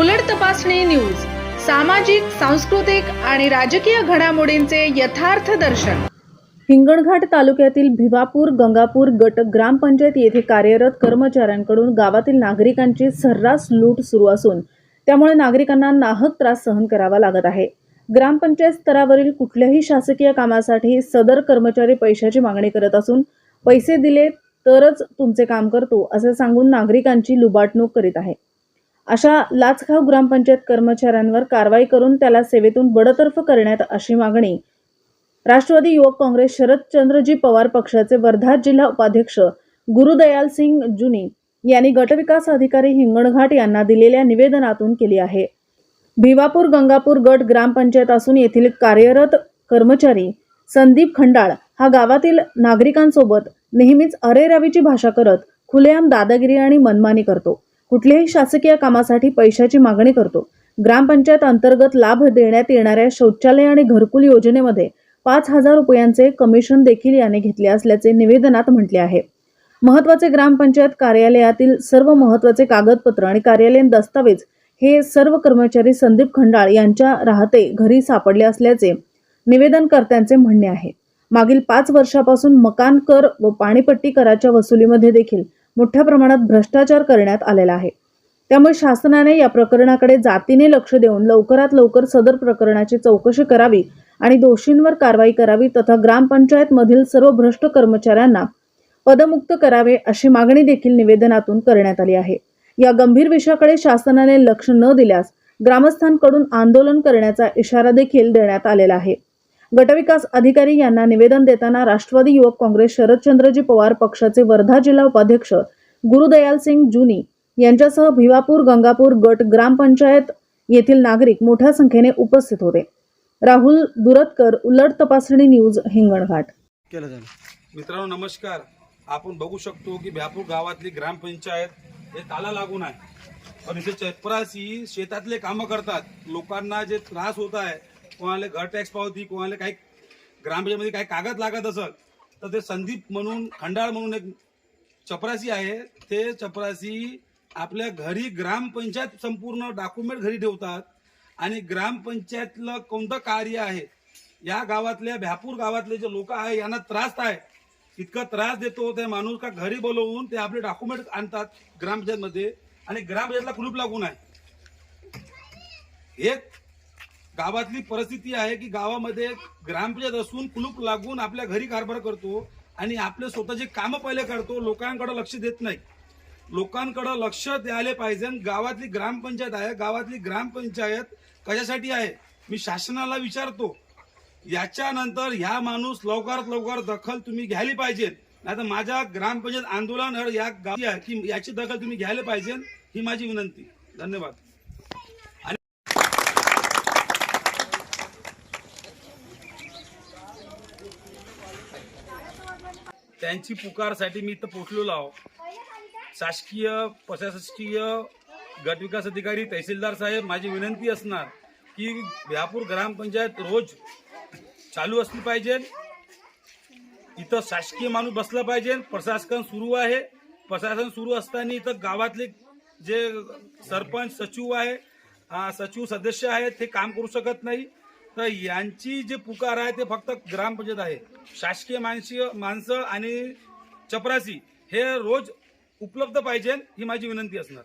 उलट तपासणी न्यूज सामाजिक सांस्कृतिक आणि राजकीय घडामोडींचे यथार्थ दर्शन. हिंगणघाट तालुक्यातील भिवापूर गंगापूर गट ग्रामपंचायत येथे कार्यरत कर्मचाऱ्यांकडून गावातील नागरिकांची सर्रास लूट सुरू असून त्यामुळे नागरिकांना नाहक त्रास सहन करावा लागत आहे. ग्रामपंचायत स्तरावरील कुठल्याही शासकीय कामासाठी सदर कर्मचारी पैशाची मागणी करत असून पैसे दिले तरच तुमचे काम करतो असे सांगून नागरिकांची लुबाडणूक करीत आहे. अशा लाचखाव ग्रामपंचायत कर्मचाऱ्यांवर कारवाई करून त्याला सेवेतून बडतर्फ करण्यात अशी मागणी. राष्ट्रवादी युवक काँग्रेस शरदचंद्रजी पवार पक्षाचे वर्धा जिल्हा उपाध्यक्ष गुरुदयाल सिंग जुनी यांनी गटविकास अधिकारी हिंगणघाट यांना दिलेल्या निवेदनातून केली आहे. भिवापूर गंगापूर गट ग्रामपंचायत असून येथील कार्यरत कर्मचारी संदीप खंडाळ हा गावातील नागरिकांसोबत नेहमीच अरेरावीची भाषा करत खुलेआम दादागिरी आणि मनमानी करतो. कुठल्याही शासकीय कामासाठी पैशाची मागणी करतो. ग्रामपंचायत अंतर्गत लाभ देण्यात येणाऱ्या शौचालय आणि घरकुल योजनेमध्ये पाच हजार रुपयांचे कमिशन देखील याने घेतले असल्याचे निवेदनात म्हटले आहे. महत्त्वाचे ग्रामपंचायत कार्यालयातील सर्व महत्त्वाचे कागदपत्र आणि कार्यालयीन दस्तावेज हे सर्व कर्मचारी संदीप खंडाळ यांच्या राहते घरी सापडले असल्याचे निवेदनकर्त्यांचे म्हणणे आहे. मागील पाच वर्षापासून मकान कर व पाणीपट्टी कराच्या वसुलीमध्ये देखील मोठ्या प्रमाणात भ्रष्टाचार करण्यात आलेला आहे. त्यामुळे शासनाने या प्रकरणाकडे जातीने लक्ष देऊन लवकरात लवकर सदर प्रकरणाची चौकशी करावी आणि दोषींवर कारवाई करावी तथा ग्रामपंचायत मधील सर्व भ्रष्ट कर्मचाऱ्यांना पदमुक्त करावे अशी मागणी देखील निवेदनातून करण्यात आली आहे. या गंभीर विषयाकडे शासनाने लक्ष न दिल्यास ग्रामस्थांकडून आंदोलन करण्याचा इशारा देखील देण्यात आलेला आहे. गटविकास अधिकारी यांना निवेदन देताना राष्ट्रवादी युवक काँग्रेस शरदचंद्रजी पवार पक्षाचे वर्धा जिल्हा उपाध्यक्ष गुरुदयाल सिंग जुनी यांच्यासह भिवापूर गंगापूर गट ग्रामपंचायत येथील नागरिक मोठ्या संख्येने उपस्थित होते. राहुल दुरतकर उलट तपासणी न्यूज हिंगणघाट. केलं मित्रांनो नमस्कार. आपण बघू शकतो की भ्यापूर गावातली ग्रामपंचायत हे ताला लागून आहे. पण इथे चपरासी शेतातले कामं करतात. लोकांना जे त्रास होत आहे कोणाला घर टॅक्स पावती कोणाला काही ग्रामपंचायतमध्ये काही कागद लागत असत तर ते संदीप म्हणून खंडाळ म्हणून एक चपरासी आहे. ते चपरासी आपल्या घरी ग्रामपंचायत संपूर्ण डॉक्युमेंट घरी ठेवतात आणि ग्रामपंचायतलं कोणतं कार्य आहे या गावातल्या भ्यापूर गावातले जे लोक आहे यांना त्रास आहे. इतका त्रास देतो ते माणूस का घरी बोलवून ते आपले डॉक्युमेंट आणतात ग्रामपंचायतमध्ये आणि ग्रामपंचायतला कुलूप लागून आहे. एक गावातली परिस्थिती आहे की गावामध्ये ग्रामपंचायत असून कुलूप लागून आपल्या घरी कारभार करतो आणि आपले स्वतःचे कामं पहिले करतो लोकांकडे लक्ष देत नाही. लोकांकडे लक्ष द्यायला पाहिजे गावातली ग्रामपंचायत आहे गावातली ग्रामपंचायत कशासाठी आहे? मी शासनाला विचारतो. याच्यानंतर ह्या माणूस लवकरात लवकर दखल तुम्ही घ्यायला पाहिजे. नाही तर माझ्या ग्रामपंचायत आंदोलन या गावी आहे की याची दखल तुम्ही घ्यायला पाहिजे ही माझी विनंती. धन्यवाद. त्यांची पुकारसाठी मी इथं पोचलेलो आहो. शासकीय प्रशासकीय गटविकास अधिकारी तहसीलदार साहेब माझी विनंती असणार की व्यापूर ग्रामपंचायत रोज चालू असली पाहिजे. इथं शासकीय माणूस बसला पाहिजे. प्रशासन सुरू आहे. प्रशासन सुरू असताना इथं गावातले जे सरपंच सचिव आहे सचिव सदस्य आहेत ते काम करू शकत नाही. तर यांची जे पुकार आहे ते फक्त ग्रामपंचायत आहे. शासकीय माणसी माणसं आणि चपरासी हे रोज उपलब्ध पाहिजे ही माझी विनंती असणार.